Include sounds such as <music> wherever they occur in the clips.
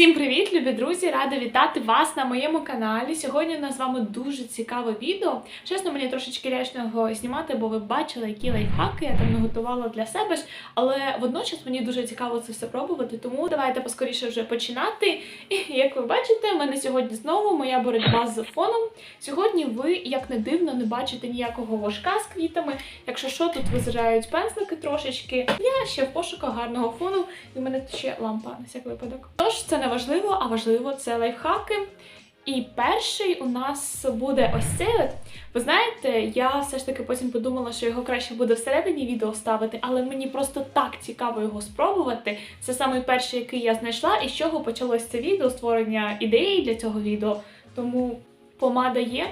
Всім привіт, любі друзі! Рада вітати вас на моєму каналі. Сьогодні у нас з вами дуже цікаве відео. Чесно, мені трошечки лячного знімати, бо ви бачили, які лайфхаки я там наготувала для себе ж. Але водночас мені дуже цікаво це все пробувати. Тому давайте поскоріше вже починати. І як ви бачите, в мене сьогодні знову моя боротьба з фоном. Сьогодні ви, як не дивно, не бачите ніякого важка з квітами. Якщо що, тут визирають пензлики трошечки. Я ще в пошуках гарного фону, і в мене ще лампа на всяк випадок. Тож це не важливо, а важливо це лайфхаки. І перший у нас буде ось цей от. Ви знаєте, я все ж таки потім подумала, що його краще буде всередині відео ставити, але мені просто так цікаво його спробувати. Це самий перший, який я знайшла, і з чого почалось це відео, створення ідеї для цього відео. Тому помада є,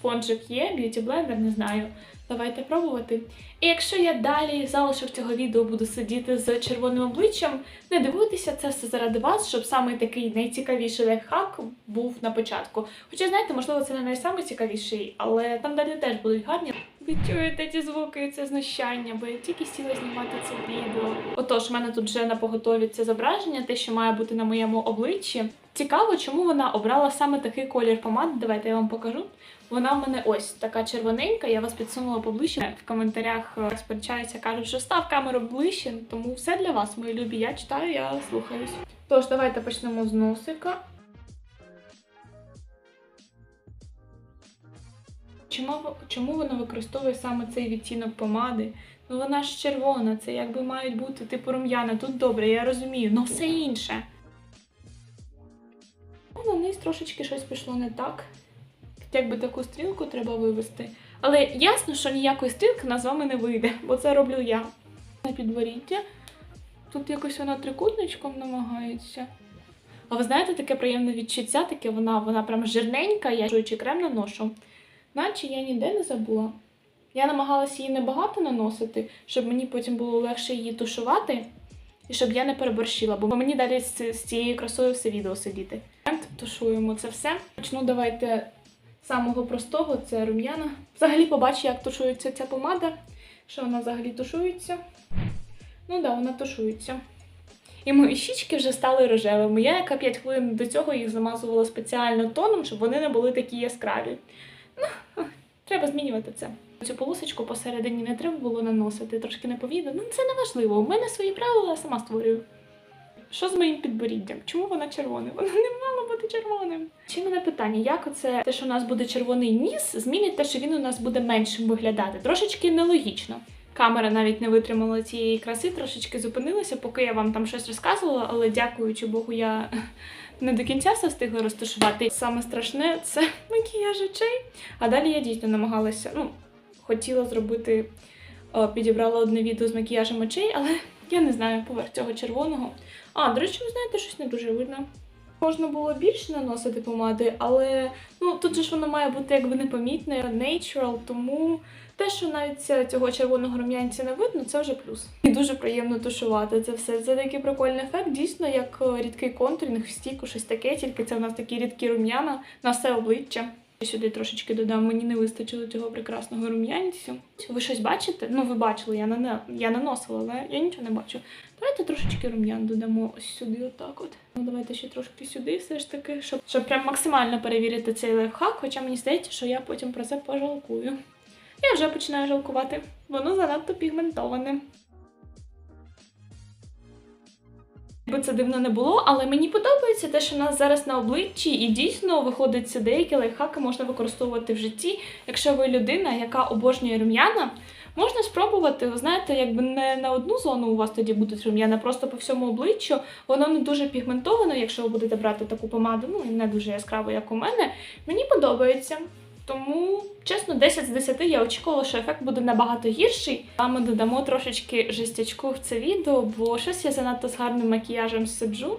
спонжик є, б'юті блендер, не знаю. Давайте пробувати. І якщо я далі залишок цього відео буду сидіти з червоним обличчям, не дивуйтеся, це все заради вас, щоб саме такий найцікавіший лайфхак був на початку. Хоча, знаєте, можливо, це не найцікавіший, але там далі теж будуть гарні. Ви чуєте ці звуки, це знущання, бо я тільки сіла знімати це відео. Отож, в мене тут вже на поготові це зображення, те, що має бути на моєму обличчі. Цікаво, чому вона обрала саме такий колір помади. Давайте я вам покажу. Вона в мене ось така червоненька, я вас підсунула поближче. В коментарях е, сперечаються, кажуть, що став камеру ближче, тому все для вас, мої любі. Я читаю, я слухаюсь. Тож, давайте почнемо з носика. Чому, чому вона використовує саме цей відтінок помади? Ну вона ж червона, це якби мають бути типу рум'яна. Тут добре, я розумію, але все інше. Трошечки щось пішло не так. Якби таку стрілку треба вивести. Але ясно, що ніякої стрілки на з вами не вийде, бо це роблю я. На підборіддя. Тут якось вона трикутничком намагається. А ви знаєте, таке приємне відчуття, таке вона, вона прям жирненька, я жуючи крем наношу. Наче я ніде не забула. Я намагалася її небагато наносити, щоб мені потім було легше її тушувати, і щоб я не переборщила, бо мені далі з, з цією красою все відео сидіти. Тушуємо це все. Почну давайте з самого простого, це рум'яна. Взагалі побачу, як тушується ця помада, що вона взагалі тушується. Ну так, да, вона тушується. І мої щічки вже стали рожевими. Я яка 5 хвилин до цього їх замазувала спеціально тоном, щоб вони не були такі яскраві. Ну, треба змінювати це. Цю полосочку посередині не треба було наносити, трошки не повіда. Ну, це не важливо. У мене свої правила, я сама створюю. Що з моїм підборіддям? Чому вона червона? <laughs> Вона не мала бути червоним. Ще мене питання, як оце те, що у нас буде червоний ніс, змінить те, що він у нас буде меншим виглядати? Трошечки нелогічно. Камера навіть не витримала цієї краси, трошечки зупинилася, поки я вам там щось розказувала, але дякуючи Богу, я <laughs> не до кінця все встигла розташувати. Саме страшне це <laughs> макіяж очей. А далі я дійсно намагалася, ну, хотіла зробити, о, підібрала одне відео з макіяжем очей, але я не знаю поверх цього червоного. А, до речі, ви знаєте, щось не дуже видно. Можна було більше наносити помади, але ну тут же ж воно має бути якби непомітне, natural, тому те, що навіть цього червоного рум'янця не видно, це вже плюс. І дуже приємно тушувати це все. Це такий прикольний ефект, дійсно, як рідкий контурінг, стіку, щось таке, тільки це у нас такі рідкі рум'яна на все обличчя. Сюди трошечки додам, мені не вистачило цього прекрасного рум'янцю. Ви щось бачите? Ну, ви бачили, я нане... я наносила, але я нічого не бачу. Давайте трошечки рум'ян додамо ось сюди, отак от. Ну, давайте ще трошки сюди, все ж таки, щоб, щоб прям максимально перевірити цей лайфхак, хоча мені здається, що я потім про це пожалкую. Я вже починаю жалкувати. Воно занадто пігментоване. Якби це дивно не було, але мені подобається те, що в нас зараз на обличчі, і дійсно виходить, деякі лайфхаки можна використовувати в житті. Якщо ви людина, яка обожнює рум'яна, можна спробувати, ви знаєте, якби не на одну зону у вас тоді будуть рум'яна, просто по всьому обличчю. Воно не дуже пігментовано, якщо ви будете брати таку помаду, ну і не дуже яскраво, як у мене. Мені подобається. Тому, чесно, 10 з 10 я очікувала, що ефект буде набагато гірший. А ми додамо трошечки жестячку в це відео, бо щось я занадто з гарним макіяжем сиджу.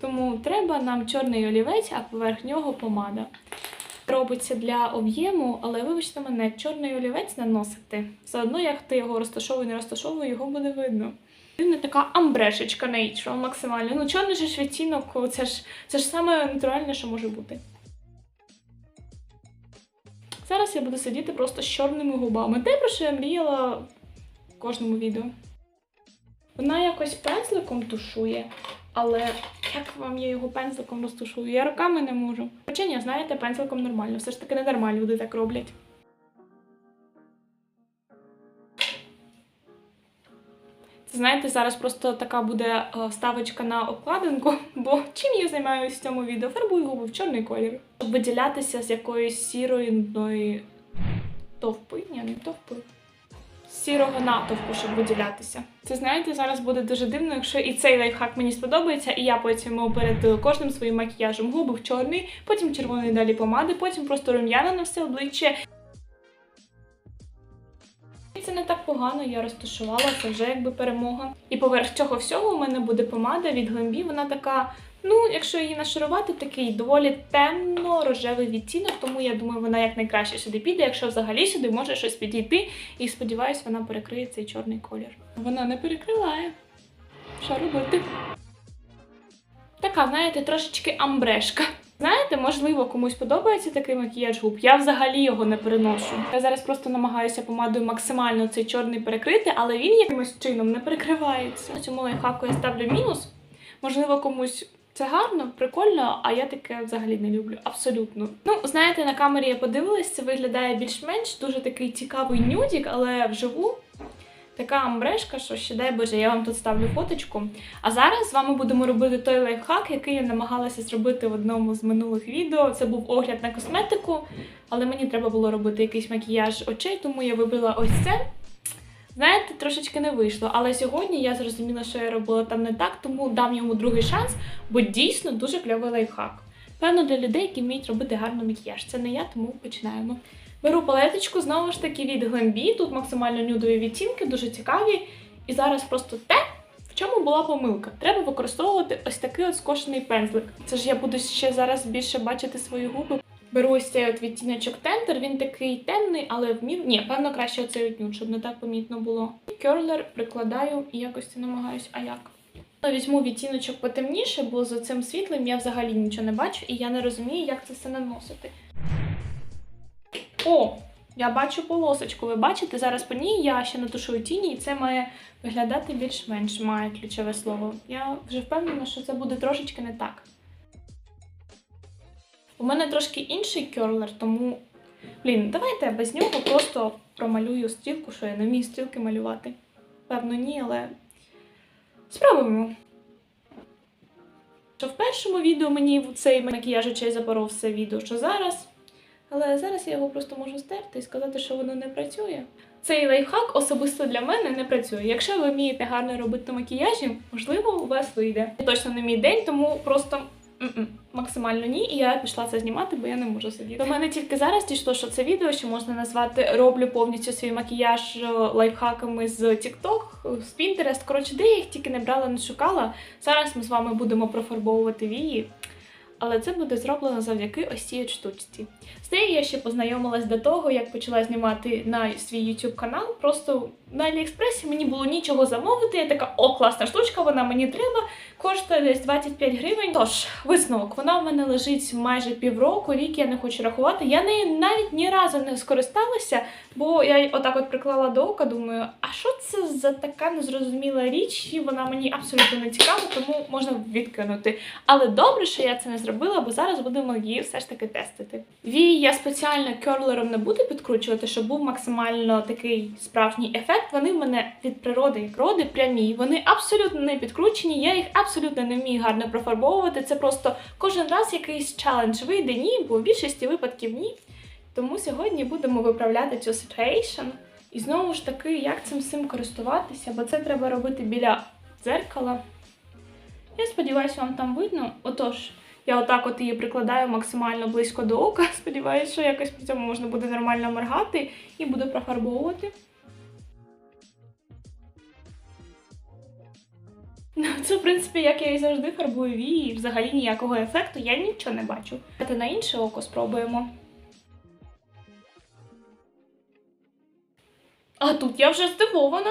Тому треба нам чорний олівець, а поверх нього помада. Робиться для об'єму, але вибачте мене, чорний олівець наносити. Все одно, як ти його розташовує, не розташовує, його буде видно. Він така амбрешечка natural максимально. Ну, чорний ж відтінок, це ж, це ж саме натуральне, що може бути. Зараз я буду сидіти просто з чорними губами. Те, про що я мріяла в кожному відео. Вона якось пензликом тушує, але як вам я його пензликом розтушую? Я руками не можу. Хоча ні, знаєте, пензликом нормально. Все ж таки не нормально люди так роблять. Знаєте, зараз просто така буде е, вставочка на обкладинку, <laughs> бо чим я займаюся в цьому відео? Фарбую губи в чорний колір. Щоб виділятися з якоїсь сірої нудної товпи. Ні, не товпи. Сірого натовпу, щоб виділятися. Це знаєте, зараз буде дуже дивно, якщо і цей лайфхак мені сподобається, і я потім перед кожним своїм макіяжем губи в чорний, потім червоний далі помади, потім просто рум'яна на все обличчя. Це не так погано, я розташувала, це вже якби перемога. І поверх цього всього у мене буде помада від Глембі. Вона така, ну, якщо її нашарувати, такий доволі темно-рожевий відтінок, тому я думаю, вона якнайкраще сюди піде, якщо взагалі сюди може щось підійти. І сподіваюсь, вона перекриє цей чорний колір. Вона не перекриває. Що робити? Така, знаєте, трошечки амбрешка. Знаєте, можливо, комусь подобається такий макіяж губ. Я взагалі його не переношу. Я зараз просто намагаюся помадою максимально цей чорний перекрити, але він якимось чином не перекривається. Цьому лайфхаку я ставлю мінус. Можливо, комусь це гарно, прикольно, а я таке взагалі не люблю. Абсолютно. Ну, знаєте, на камері я подивилась, це виглядає більш-менш дуже такий цікавий нюдік, але вживу. Така амбрешка, що ще дай Боже, я вам тут ставлю фоточку. А зараз з вами будемо робити той лайфхак, який я намагалася зробити в одному з минулих відео. Це був огляд на косметику, але мені треба було робити якийсь макіяж очей, тому я вибрала ось це. Знаєте, трошечки не вийшло, але сьогодні я зрозуміла, що я робила там не так, тому дам йому другий шанс, бо дійсно дуже кльовий лайфхак. Певно, для людей, які вміють робити гарний макіяж. Це не я, тому починаємо. Беру палеточку, знову ж таки від Glambi. Тут максимально нюдові відтінки, дуже цікаві. І зараз просто те, в чому була помилка. Треба використовувати ось такий от скошений пензлик. Це ж я буду ще зараз більше бачити свої губи. Беру ось цей от відтіночок Тендер, він такий темний, але в мір... Ні, певно, краще оцей от нюд, щоб не так помітно було. Керлер прикладаю і якось це намагаюсь, а як? Візьму відтіночок потемніше, бо за цим світлим я взагалі нічого не бачу, і я не розумію, як це все наносити. О, я бачу полосочку. Ви бачите, зараз по ній я ще натушую тіні, і це має виглядати більш-менш має ключове слово. Я вже впевнена, що це буде трошечки не так. У мене трошки інший керлер, тому. Блін, давайте я без нього просто промалюю стрілку, що я не вмію стрілки малювати. Певно, ні, але спробуємо. Що в першому відео мені цей макіяж очей запоров все відео, що зараз. Але зараз я його просто можу стерти і сказати, що воно не працює. Цей лайфхак особисто для мене не працює. Якщо ви вмієте гарно робити макіяжі, можливо, у вас вийде. Точно не мій день, тому просто максимально ні. І я пішла це знімати, бо я не можу сидіти. До мене тільки зараз дійшло, що це відео, що можна назвати роблю повністю свій макіяж е, лайфхаками з TikTok, з Pinterest. Коротше, де я їх тільки не брала, не шукала. Зараз ми з вами будемо профарбовувати вії. Але це буде зроблено завдяки ось цій штучці. З нею я ще познайомилась до того, як почала знімати на свій YouTube канал. Просто на Аліекспресі мені було нічого замовити. Я така, о, класна штучка, вона мені треба. Коштує десь 25 гривень. Тож, висновок, вона в мене лежить майже півроку, рік я не хочу рахувати. Я нею навіть ні разу не скористалася, бо я отак от приклала до ока, думаю, а що це за така незрозуміла річ, і вона мені абсолютно не цікава, тому можна відкинути. Але добре, що я це не зробила, бо зараз будемо її все ж таки тестити. Вії я спеціально керлером не буду підкручувати, щоб був максимально такий справжній ефект. Вони в мене від природи як роди прямі. Вони абсолютно не підкручені. Я їх абсолютно не вмію гарно профарбовувати. Це просто кожен раз якийсь челендж вийде ні, бо в більшості випадків ні. Тому сьогодні будемо виправляти цю ситуейшн. І знову ж таки, як цим всім користуватися, бо це треба робити біля дзеркала. Я сподіваюся, вам там видно. Отож, я отак от її прикладаю максимально близько до ока. <laughs> Сподіваюся, що якось при цьому можна буде нормально моргати і буду профарбовувати. Ну, це, в принципі, як я і завжди фарбую вії, і взагалі ніякого ефекту я нічого не бачу. Давайте на інше око спробуємо. А тут я вже здивована.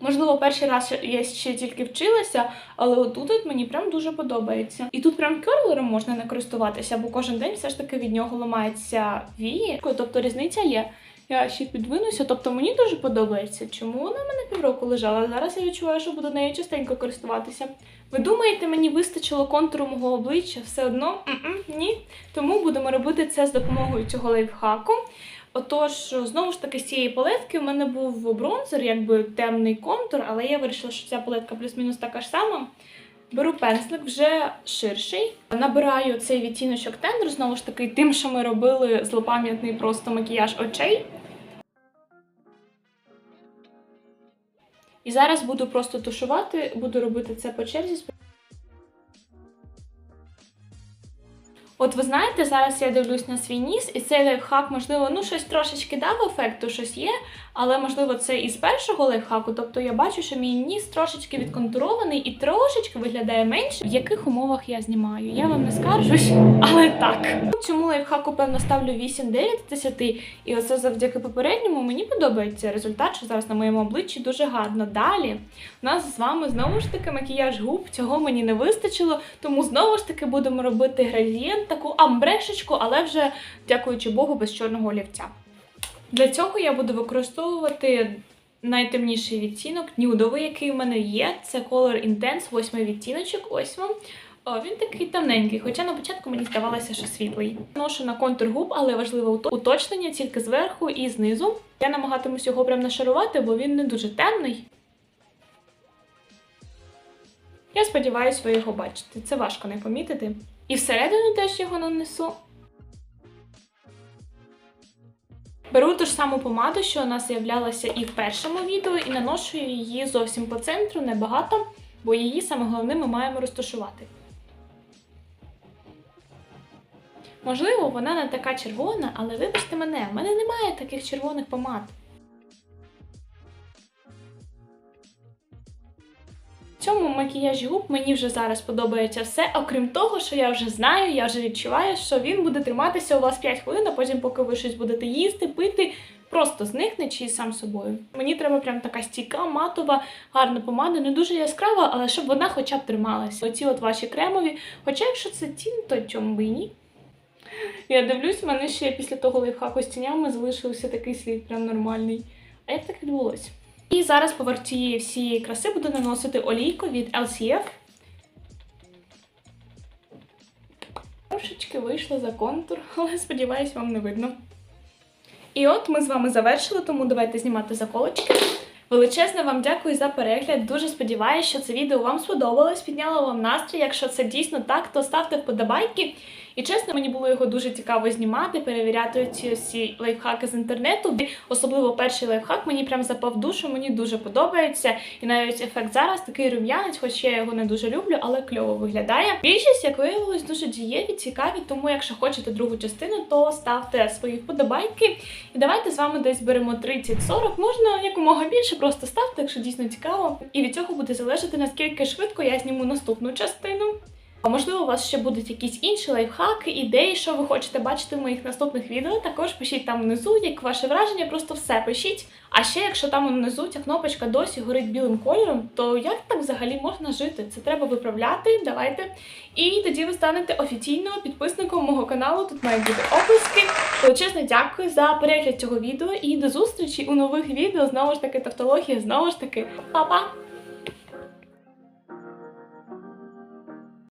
Можливо, перший раз я ще тільки вчилася, але отут от мені прям дуже подобається. І тут прям керлером можна не користуватися, бо кожен день все ж таки від нього ламається вії. Тобто різниця є. Я ще підвинуся, тобто мені дуже подобається. Чому вона в мене півроку лежала? Зараз я відчуваю, що буду нею частенько користуватися. Ви думаєте, мені вистачило контуру мого обличчя? Все одно ні. Тому будемо робити це з допомогою цього лайфхаку. Отож, знову ж таки, з цієї палетки у мене був бронзер, якби темний контур, але я вирішила, що ця палетка плюс-мінус така ж сама. Беру пензлик вже ширший. Набираю цей відтіночок тендер, знову ж таки, тим, що ми робили злопам'ятний просто макіяж очей. І зараз буду просто тушувати, буду робити це по черзі. От ви знаєте, зараз я дивлюсь на свій ніс, і цей лайфхак, можливо, ну щось трошечки дав ефекту, щось є, але можливо це із першого лайфхаку. Тобто я бачу, що мій ніс трошечки відконтурований і трошечки виглядає менше. В яких умовах я знімаю? Я вам не скаржусь, але так. Цьому лайфхаку, певно, ставлю 8-9 10, і оце завдяки попередньому мені подобається результат, що зараз на моєму обличчі дуже гарно. Далі у нас з вами знову ж таки макіяж губ. Цього мені не вистачило, тому знову ж таки будемо робити градієнт, таку амбрешечку, але вже, дякуючи Богу, без чорного олівця. Для цього я буду використовувати найтемніший відтінок, нюдовий, який в мене є. Це Color Intense, восьмий відтіночок. Ось вам. О, він такий темненький, хоча на початку мені здавалося, що світлий. Ношу на контур губ, але важливе уточнення тільки зверху і знизу. Я намагатимусь його прям нашарувати, бо він не дуже темний. Я сподіваюся, ви його бачите. Це важко не помітити. І всередину теж його нанесу. Беру ту ж саму помаду, що у нас з'являлася і в першому відео, і наношу її зовсім по центру, небагато, бо її саме головне ми маємо розташувати. Можливо, вона не така червона, але вибачте мене, в мене немає таких червоних помад. Цьому макіяжі губ мені вже зараз подобається все, окрім того, що я вже знаю, я вже відчуваю, що він буде триматися у вас 5 хвилин, а потім, поки ви щось будете їсти, пити, просто зникне чи сам собою. Мені треба прям така стійка, матова, гарна помада, не дуже яскрава, але щоб вона хоча б трималася. Оці от ваші кремові. Хоча, якщо це тін, то чому би і ні. Я дивлюсь, в мене ще після того лайфхаку з тінями залишився такий слід, прям нормальний. А як так відбулося? І зараз поверх цієї всієї краси буду наносити олійку від LCF. Трошечки вийшло за контур, <laughs> але сподіваюсь, вам не видно. І от ми з вами завершили, тому давайте знімати заколочки. Величезне вам дякую за перегляд. Дуже сподіваюся, що це відео вам сподобалось, підняло вам настрій. Якщо це дійсно так, то ставте вподобайки. І чесно, мені було його дуже цікаво знімати, перевіряти ці всі лайфхаки з інтернету. Особливо перший лайфхак мені прям запав душу, мені дуже подобається. І навіть ефект зараз такий рум'янець, хоч я його не дуже люблю, але кльово виглядає. Більшість, як виявилось, дуже дієві, цікаві. Тому, якщо хочете другу частину, то ставте свої вподобайки. І давайте з вами десь беремо 30-40, можна якомога більше, просто ставте, якщо дійсно цікаво. І від цього буде залежати, наскільки швидко я зніму наступну частину. Можливо, у вас ще будуть якісь інші лайфхаки, ідеї, що ви хочете бачити в моїх наступних відео. Також пишіть там внизу, як ваше враження, просто все пишіть. А ще, якщо там внизу ця кнопочка досі горить білим кольором, то як так взагалі можна жити? Це треба виправляти. Давайте. І тоді ви станете офіційно підписником мого каналу. Тут мають бути описки. Величезне дякую за перегляд цього відео і до зустрічі у нових відео. Знову ж таки, тавтологія, знову ж таки, па-па!